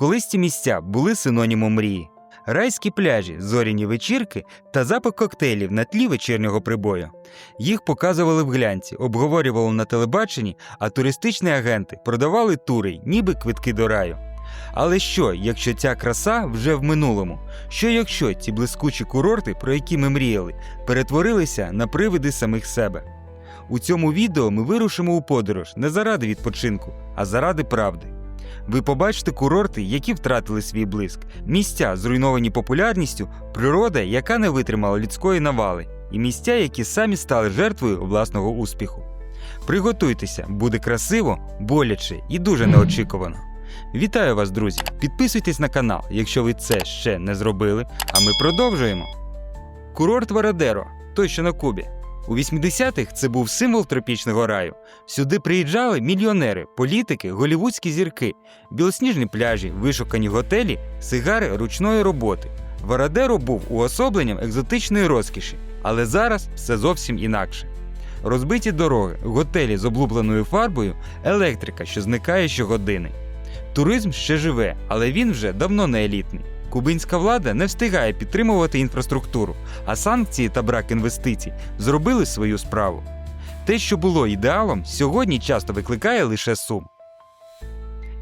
Колись ці місця були синонімом мрії. Райські пляжі, зоряні вечірки та запах коктейлів на тлі вечірнього прибою. Їх показували в глянці, обговорювали на телебаченні, а туристичні агенти продавали тури, ніби квитки до раю. Але що, якщо ця краса вже в минулому? Що якщо ці блискучі курорти, про які ми мріяли, перетворилися на привиди самих себе? У цьому відео ми вирушимо у подорож не заради відпочинку, а заради правди. Ви побачите курорти, які втратили свій блиск, місця, зруйновані популярністю, природа, яка не витримала людської навали, і місця, які самі стали жертвою власного успіху. Приготуйтеся, буде красиво, боляче і дуже неочікувано. Вітаю вас, друзі! Підписуйтесь на канал, якщо ви це ще не зробили. А ми продовжуємо. Курорт Варадеро, той, що на Кубі. У 80-х це був символ тропічного раю. Сюди приїжджали мільйонери, політики, голівудські зірки, білосніжні пляжі, вишукані готелі, сигари ручної роботи. Варадеро був уособленням екзотичної розкіші, але зараз все зовсім інакше. Розбиті дороги, готелі з облупленою фарбою, електрика, що зникає щогодини. Туризм ще живе, але він вже давно не елітний. Кубинська влада не встигає підтримувати інфраструктуру, а санкції та брак інвестицій зробили свою справу. Те, що було ідеалом, сьогодні часто викликає лише сум.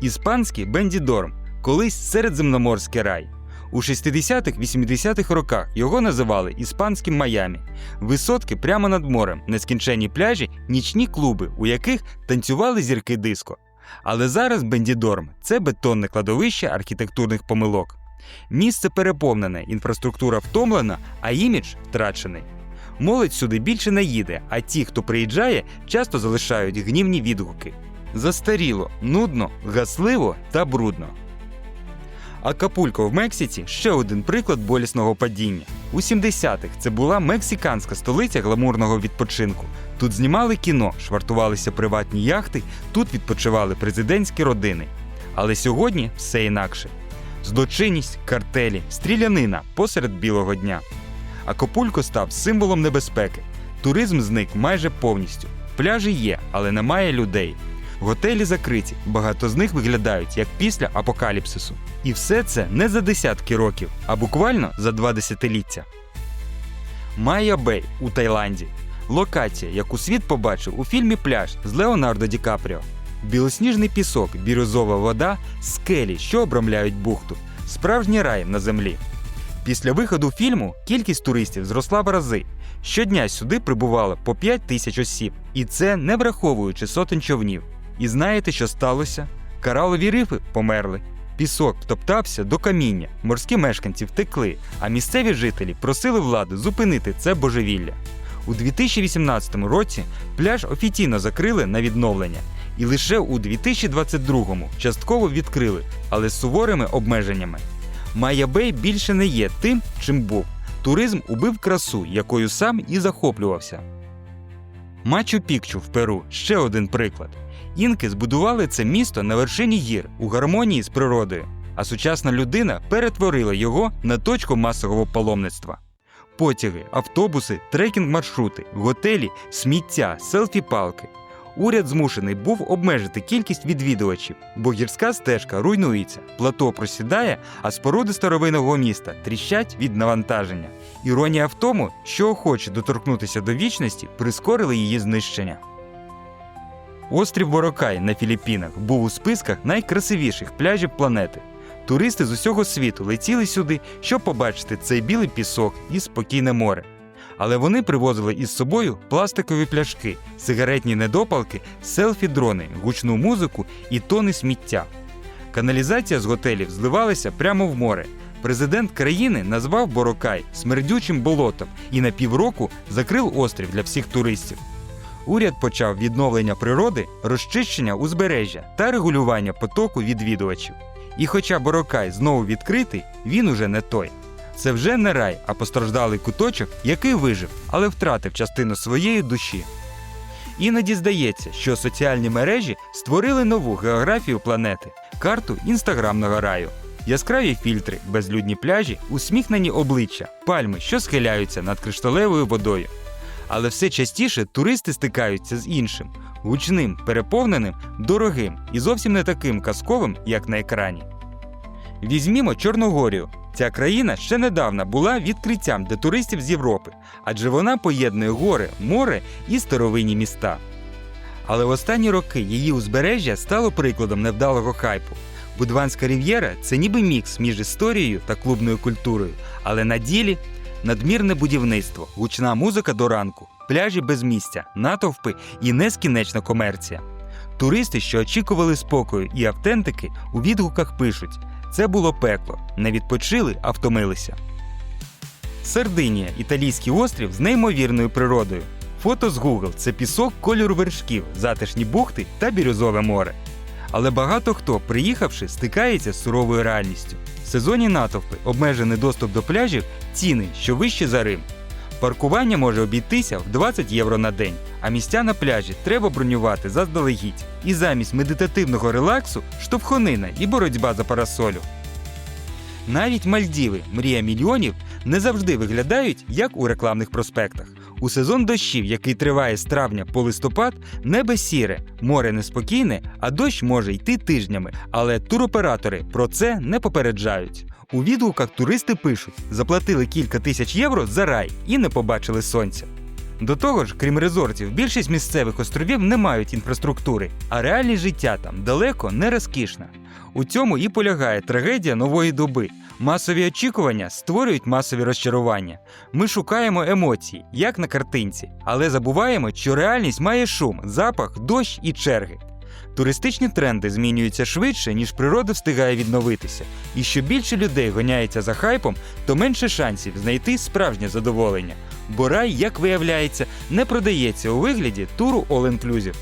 Іспанський Бендідорм колись середземноморський рай. У 60-80-х роках його називали іспанським Майамі. Висотки прямо над морем, нескінченні пляжі, нічні клуби, у яких танцювали зірки диско. Але зараз Бендідорм це бетонне кладовище архітектурних помилок. Місце переповнене, інфраструктура втомлена, а імідж втрачений. Молодь сюди більше не їде, а ті, хто приїжджає, часто залишають гнівні відгуки. Застаріло, нудно, гасливо та брудно. Акапулько в Мексиці ще один приклад болісного падіння. У 70-х це була мексиканська столиця гламурного відпочинку. Тут знімали кіно, швартувалися приватні яхти, тут відпочивали президентські родини. Але сьогодні все інакше. Злочинність, картелі, стрілянина посеред білого дня. Акапулько став символом небезпеки. Туризм зник майже повністю. Пляжі є, але немає людей. Готелі закриті, багато з них виглядають як після апокаліпсису. І все це не за десятки років, а буквально за два десятиліття. Майя Бей у Таїланді. Локація, яку світ побачив у фільмі Пляж з Леонардо Ді Капріо. Білосніжний пісок, бірюзова вода, скелі, що обрамляють бухту. Справжній рай на землі. Після виходу фільму кількість туристів зросла в рази. Щодня сюди прибувало по 5 тисяч осіб, і це не враховуючи сотень човнів. І знаєте, що сталося? Коралові рифи померли. Пісок втоптався до каміння, морські мешканці втекли, а місцеві жителі просили влади зупинити це божевілля. У 2018 році пляж офіційно закрили на відновлення, і лише у 2022-му частково відкрили, але з суворими обмеженнями. Майя Бей більше не є тим, чим був. Туризм убив красу, якою сам і захоплювався. Мачу Пікчу в Перу ще один приклад. Інки збудували це місто на вершині гір у гармонії з природою, а сучасна людина перетворила його на точку масового паломництва. Потяги, автобуси, трекінг-маршрути, готелі, сміття, селфі-палки. Уряд змушений був обмежити кількість відвідувачів, бо гірська стежка руйнується, плато просідає, а споруди старовинного міста тріщать від навантаження. Іронія в тому, що охочі доторкнутися до вічності прискорили її знищення. Острів Борокай на Філіппінах був у списках найкрасивіших пляжів планети. Туристи з усього світу летіли сюди, щоб побачити цей білий пісок і спокійне море. Але вони привозили із собою пластикові пляшки, сигаретні недопалки, селфі-дрони, гучну музику і тони сміття. Каналізація з готелів зливалася прямо в море. Президент країни назвав Борокай смердючим болотом і на півроку закрив острів для всіх туристів. Уряд почав відновлення природи, розчищення узбережжя та регулювання потоку відвідувачів. І хоча Борокай знову відкритий, він уже не той. Це вже не рай, а постраждалий куточок, який вижив, але втратив частину своєї душі. Іноді здається, що соціальні мережі створили нову географію планети, карту інстаграмного раю. Яскраві фільтри, безлюдні пляжі, усміхнені обличчя, пальми, що схиляються над кришталевою водою. Але все частіше туристи стикаються з іншим гучним, переповненим, дорогим і зовсім не таким казковим, як на екрані. Візьмімо Чорногорію. Ця країна ще недавно була відкриттям для туристів з Європи, адже вона поєднує гори, море і старовинні міста. Але в останні роки її узбережжя стало прикладом невдалого хайпу. Будванська рів'єра це ніби мікс між історією та клубною культурою, але на ділі надмірне будівництво, гучна музика до ранку, пляжі без місця, натовпи і нескінченна комерція. Туристи, що очікували спокою і автентики, у відгуках пишуть: це було пекло, не відпочили, а втомилися. Сардинія італійський острів з неймовірною природою. Фото з Google – це пісок кольору вершків, затишні бухти та бірюзове море. Але багато хто, приїхавши, стикається з суровою реальністю. В сезоні натовпи, обмежений доступ до пляжів, ціни, що вищі за Рим. Паркування може обійтися в 20 євро на день, а місця на пляжі треба бронювати заздалегідь. І замість медитативного релаксу штовхонина і боротьба за парасолю. Навіть Мальдіви, мрія мільйонів, не завжди виглядають як у рекламних проспектах. У сезон дощів, який триває з травня по листопад, небо сіре, море неспокійне, а дощ може йти тижнями. Але туроператори про це не попереджають. У відгуках туристи пишуть: заплатили кілька тисяч євро за рай і не побачили сонця. До того ж, крім резортів, більшість місцевих островів не мають інфраструктури, а реальне життя там далеко не розкішне. У цьому і полягає трагедія нової доби. Масові очікування створюють масові розчарування. Ми шукаємо емоції, як на картинці, але забуваємо, що реальність має шум, запах, дощ і черги. Туристичні тренди змінюються швидше, ніж природа встигає відновитися. І що більше людей гоняється за хайпом, то менше шансів знайти справжнє задоволення. Бо рай, як виявляється, не продається у вигляді туру all-inclusive.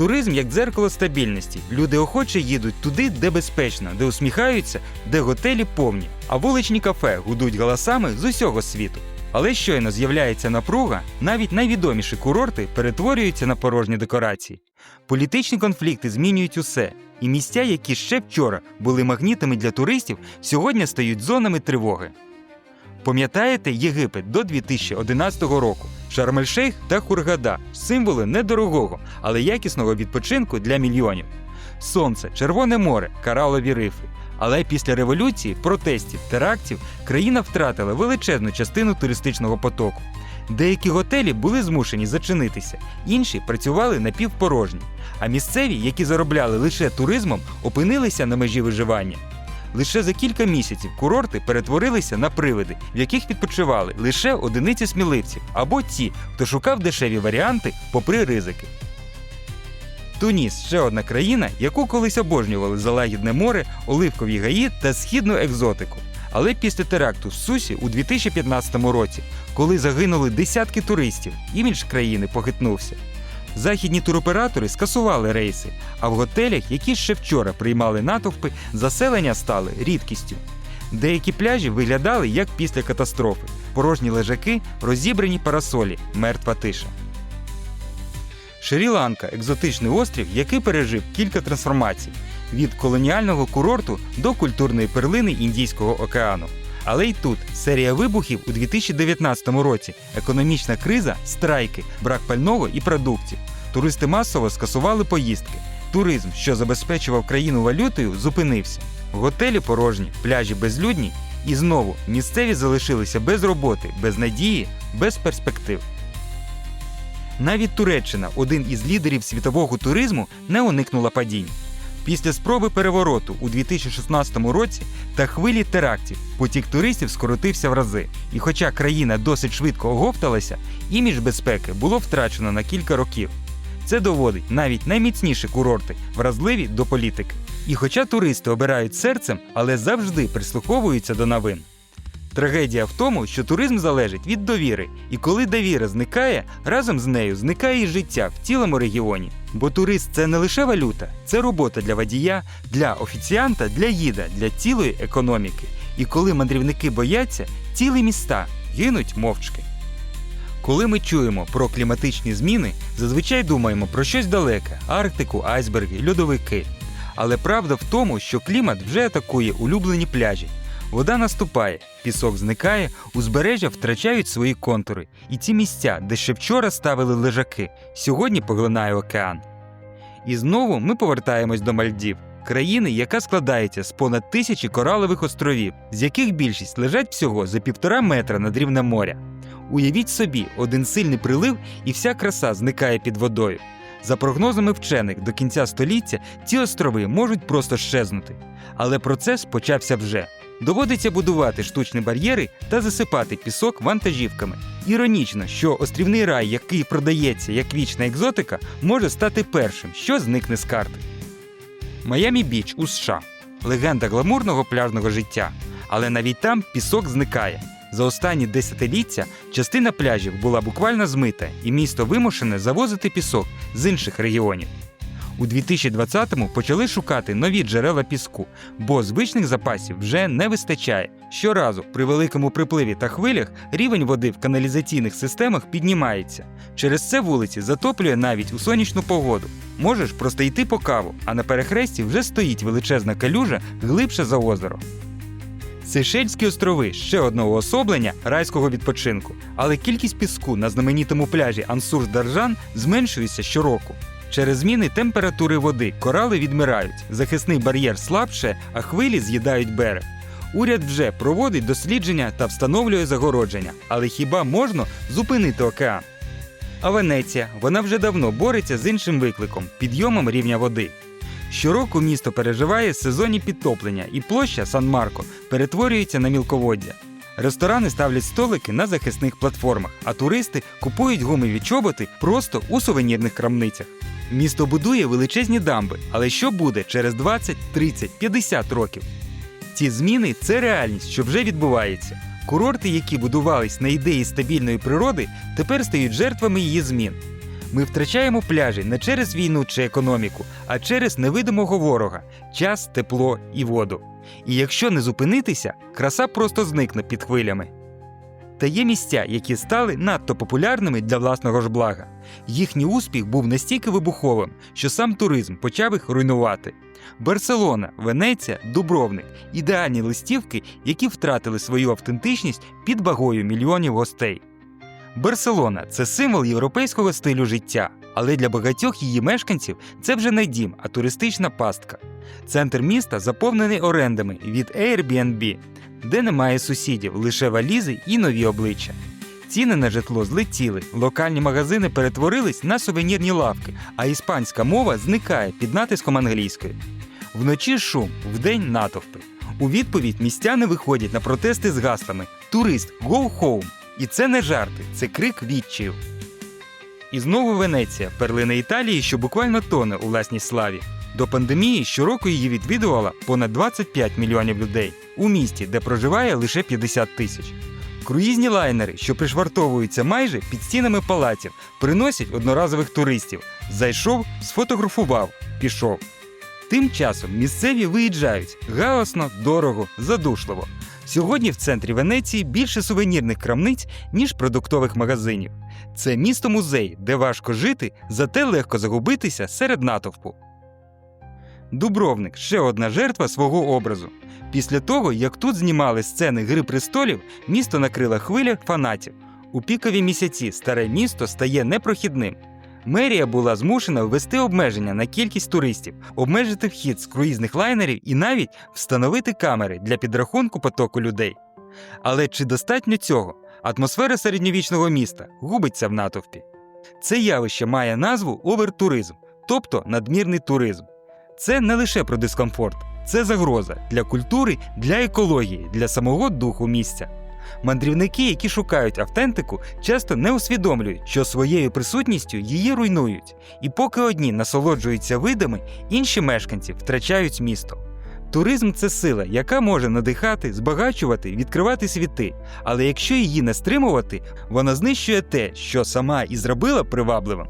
Туризм як дзеркало стабільності. Люди охоче їдуть туди, де безпечно, де усміхаються, де готелі повні, а вуличні кафе гудуть голосами з усього світу. Але щойно з'являється напруга, навіть найвідоміші курорти перетворюються на порожні декорації. Політичні конфлікти змінюють усе, і місця, які ще вчора були магнітами для туристів, сьогодні стають зонами тривоги. Пам'ятаєте Єгипет до 2011 року? Шарм-ель-Шейх та Хургада символи недорогого, але якісного відпочинку для мільйонів. Сонце, Червоне море, Каралові рифи. Але після революції, протестів, терактів країна втратила величезну частину туристичного потоку. Деякі готелі були змушені зачинитися, інші працювали напівпорожні. А місцеві, які заробляли лише туризмом, опинилися на межі виживання. Лише за кілька місяців курорти перетворилися на привиди, в яких відпочивали лише одиниці сміливців або ті, хто шукав дешеві варіанти попри ризики. Туніс ще одна країна, яку колись обожнювали за лагідне море, оливкові гаї та східну екзотику. Але після теракту в Сусі у 2015 році, коли загинули десятки туристів, імідж країни похитнувся. Західні туроператори скасували рейси, а в готелях, які ще вчора приймали натовпи, заселення стали рідкістю. Деякі пляжі виглядали як після катастрофи: порожні лежаки, розібрані парасолі, мертва тиша. Шрі-Ланка екзотичний острів, який пережив кілька трансформацій від колоніального курорту до культурної перлини Індійського океану. Але й тут серія вибухів у 2019 році, економічна криза, страйки, брак пального і продуктів. Туристи масово скасували поїздки. Туризм, що забезпечував країну валютою, зупинився. Готелі порожні, пляжі безлюдні, і знову місцеві залишилися без роботи, без надії, без перспектив. Навіть Туреччина, один із лідерів світового туризму, не уникнула падінь. Після спроби перевороту у 2016 році та хвилі терактів потік туристів скоротився в рази. І хоча країна досить швидко оговталася, імідж безпеки було втрачено на кілька років. Це доводить навіть найміцніші курорти, вразливі до політики. І хоча туристи обирають серцем, але завжди прислуховуються до новин. Трагедія в тому, що туризм залежить від довіри, і коли довіра зникає, разом з нею зникає і життя в цілому регіоні. Бо турист це не лише валюта, це робота для водія, для офіціанта, для їда, для цілої економіки. І коли мандрівники бояться, цілі міста гинуть мовчки. Коли ми чуємо про кліматичні зміни, зазвичай думаємо про щось далеке: Арктику, айсберги, льодовики. Але правда в тому, що клімат вже атакує улюблені пляжі. Вода наступає, пісок зникає, узбережжя втрачають свої контури, і ці місця, де ще вчора ставили лежаки, сьогодні поглинає океан. І знову ми повертаємось до Мальдів. Країни, яка складається з понад тисячі коралових островів, з яких більшість лежать всього за півтора метра над рівнем моря. Уявіть собі, один сильний прилив і вся краса зникає під водою. За прогнозами вчених, до кінця століття ці острови можуть просто щезнути. Але процес почався вже. Доводиться будувати штучні бар'єри та засипати пісок вантажівками. Іронічно, що острівний рай, який продається як вічна екзотика, може стати першим, що зникне з карти. Майамі Біч у США легенда гламурного пляжного життя. Але навіть там пісок зникає. За останні десятиліття частина пляжів була буквально змита, і місто вимушене завозити пісок з інших регіонів. У 2020-му почали шукати нові джерела піску, бо звичних запасів вже не вистачає. Щоразу при великому припливі та хвилях рівень води в каналізаційних системах піднімається. Через це вулиці затоплює навіть у сонячну погоду. Можеш просто йти по каву, а на перехресті вже стоїть величезна калюжа глибше за озеро. Сейшельські острови ще одного особлення райського відпочинку, але кількість піску на знаменитому пляжі Ансурс Даржан зменшується щороку. Через зміни температури води корали відмирають, захисний бар'єр слабше, а хвилі з'їдають берег. Уряд вже проводить дослідження та встановлює загородження, але хіба можна зупинити океан? А Венеція, вона вже давно бореться з іншим викликом підйомом рівня води. Щороку місто переживає сезонні підтоплення, і площа Сан-Марко перетворюється на мілководдя. Ресторани ставлять столики на захисних платформах, а туристи купують гумові чоботи просто у сувенірних крамницях. Місто будує величезні дамби, але що буде через 20, 30, 50 років? Ці зміни це реальність, що вже відбувається. Курорти, які будувались на ідеї стабільної природи, тепер стають жертвами її змін. Ми втрачаємо пляжі не через війну чи економіку, а через невидимого ворога час, тепло і воду. І якщо не зупинитися, краса просто зникне під хвилями. Та є місця, які стали надто популярними для власного ж блага. Їхній успіх був настільки вибуховим, що сам туризм почав їх руйнувати. Барселона, Венеція, Дубровник ідеальні листівки, які втратили свою автентичність під вагою мільйонів гостей. Барселона це символ європейського стилю життя, але для багатьох її мешканців це вже не дім, а туристична пастка. Центр міста заповнений орендами від Airbnb, де немає сусідів, лише валізи і нові обличчя. Ціни на житло злетіли, локальні магазини перетворились на сувенірні лавки, а іспанська мова зникає під натиском англійської. Вночі шум, вдень натовпи. У відповідь містяни виходять на протести з гаслами Турист, go home! І це не жарти, це крик відчаю. І знову Венеція, перлина Італії, що буквально тоне у власній славі. До пандемії щороку її відвідувала понад 25 мільйонів людей у місті, де проживає лише 50 тисяч. Круїзні лайнери, що пришвартовуються майже під стінами палаців, приносять одноразових туристів. Зайшов, сфотографував, пішов. Тим часом місцеві виїжджають галасно, дорого, задушливо. Сьогодні в центрі Венеції більше сувенірних крамниць, ніж продуктових магазинів. Це місто музей, де важко жити, зате легко загубитися серед натовпу. Дубровник ще одна жертва свого образу. Після того, як тут знімали сцени Гри престолів, місто накрила хвиля фанатів. У пікові місяці старе місто стає непрохідним. Мерія була змушена ввести обмеження на кількість туристів, обмежити вхід з круїзних лайнерів і навіть встановити камери для підрахунку потоку людей. Але чи достатньо цього? Атмосфера середньовічного міста губиться в натовпі. Це явище має назву овертуризм, тобто надмірний туризм. Це не лише про дискомфорт, це загроза для культури, для екології, для самого духу місця. Мандрівники, які шукають автентику, часто не усвідомлюють, що своєю присутністю її руйнують, і поки одні насолоджуються видами, інші мешканці втрачають місто. Туризм це сила, яка може надихати, збагачувати, відкривати світи. Але якщо її не стримувати, вона знищує те, що сама і зробила привабливим.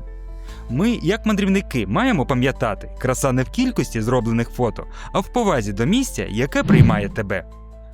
Ми, як мандрівники, маємо пам'ятати, краса не в кількості зроблених фото, а в повазі до місця, яке приймає тебе.